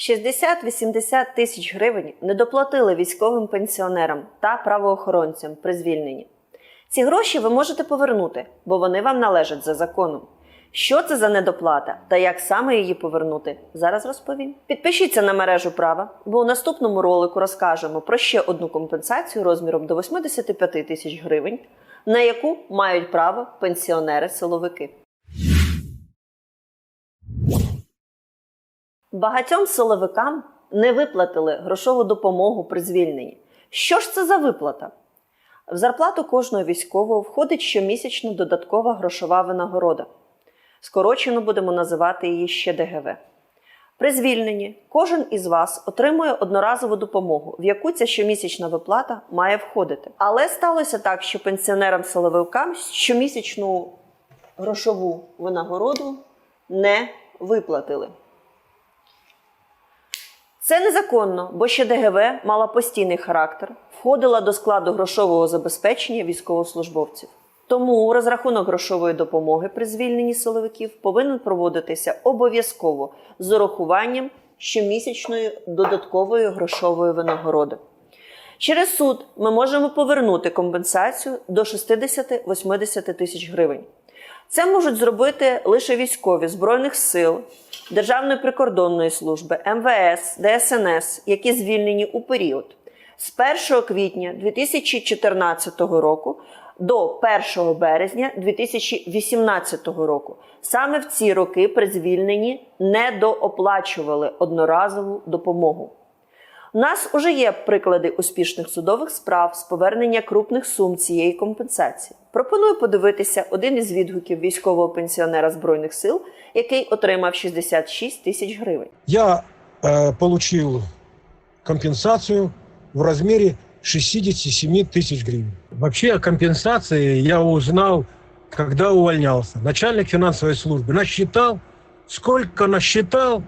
60-80 тисяч гривень не доплатили військовим пенсіонерам та правоохоронцям при звільненні. Ці гроші ви можете повернути, бо вони вам належать за законом. Що це за недоплата та як саме її повернути, зараз розповім. Підпишіться на мережу права, бо у наступному ролику розкажемо про ще одну компенсацію розміром до 85 тисяч гривень, на яку мають право пенсіонери-силовики. Багатьом силовикам не виплатили грошову допомогу при звільненні. Що ж це за виплата? В зарплату кожного військового входить щомісячно додаткова грошова винагорода. Скорочено будемо називати її ще ДГВ. При звільненні кожен із вас отримує одноразову допомогу, в яку ця щомісячна виплата має входити. Але сталося так, що пенсіонерам-силовикам щомісячну грошову винагороду не виплатили. Це незаконно, бо ще ДГВ мала постійний характер, входила до складу грошового забезпечення військовослужбовців. Тому розрахунок грошової допомоги при звільненні силовиків повинен проводитися обов'язково з урахуванням щомісячної додаткової грошової винагороди. Через суд ми можемо повернути компенсацію до 60-80 тисяч гривень. Це можуть зробити лише військові Збройних сил, Державної прикордонної служби, МВС, ДСНС, які звільнені у період з 1 квітня 2014 року до 1 березня 2018 року. Саме в ці роки при звільненні не дооплачували одноразову допомогу. У нас уже є приклади успішних судових справ з повернення крупних сум цієї компенсації. Пропоную подивитися один із відгуків військового пенсіонера Збройних сил, який отримав 66 тисяч гривень. Я э, получил компенсацию в размере 67 тысяч гривен. Вообще о компенсации я узнал, когда увольнялся. Начальник финансовой службы насчитал, сколько насчитал,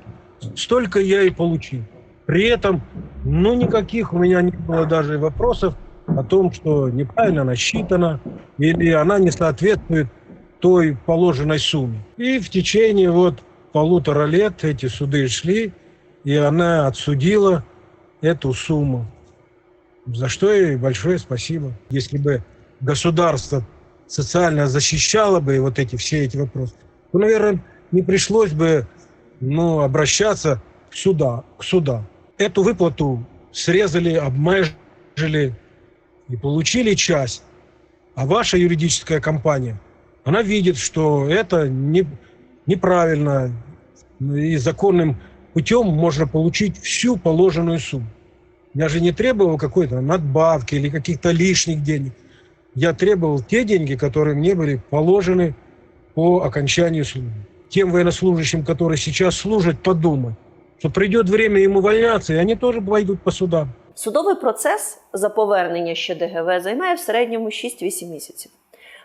столько я и получил. При этом, ну, никаких у меня не было даже вопросов о том, что неправильно насчитано или она не соответствует той положенной сумме. И в течение вот полутора лет эти суды шли, и она отсудила эту сумму. За что ей большое спасибо. Если бы государство социально защищало бы вот эти все эти вопросы, то, наверное, не пришлось бы ну, обращаться к, суда, к судам. Эту выплату срезали, обмежили и получили часть. А ваша юридическая компания, она видит, что это не, неправильно, и законным путем можно получить всю положенную сумму. Я же не требовал какой-то надбавки или каких-то лишних денег. Я требовал те деньги, которые мне были положены по окончанию службы. Тем военнослужащим, которые сейчас служат, подумать, что придет время им увольняться, и они тоже пойдут по судам. Судовий процес за повернення ще ДГВ займає в середньому 6-8 місяців.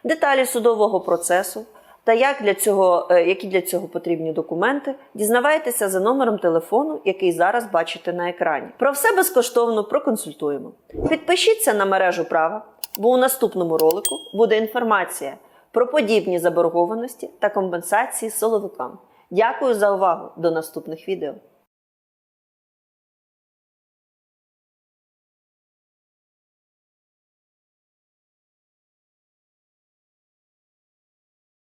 Деталі судового процесу та як для цього, е, які для цього потрібні документи, дізнавайтеся за номером телефону, який зараз бачите на екрані. Про все безкоштовно проконсультуємо. Підпишіться на мережу права, бо у наступному ролику буде інформація про подібні заборгованості та компенсації силовикам. Дякую за увагу! До наступних відео!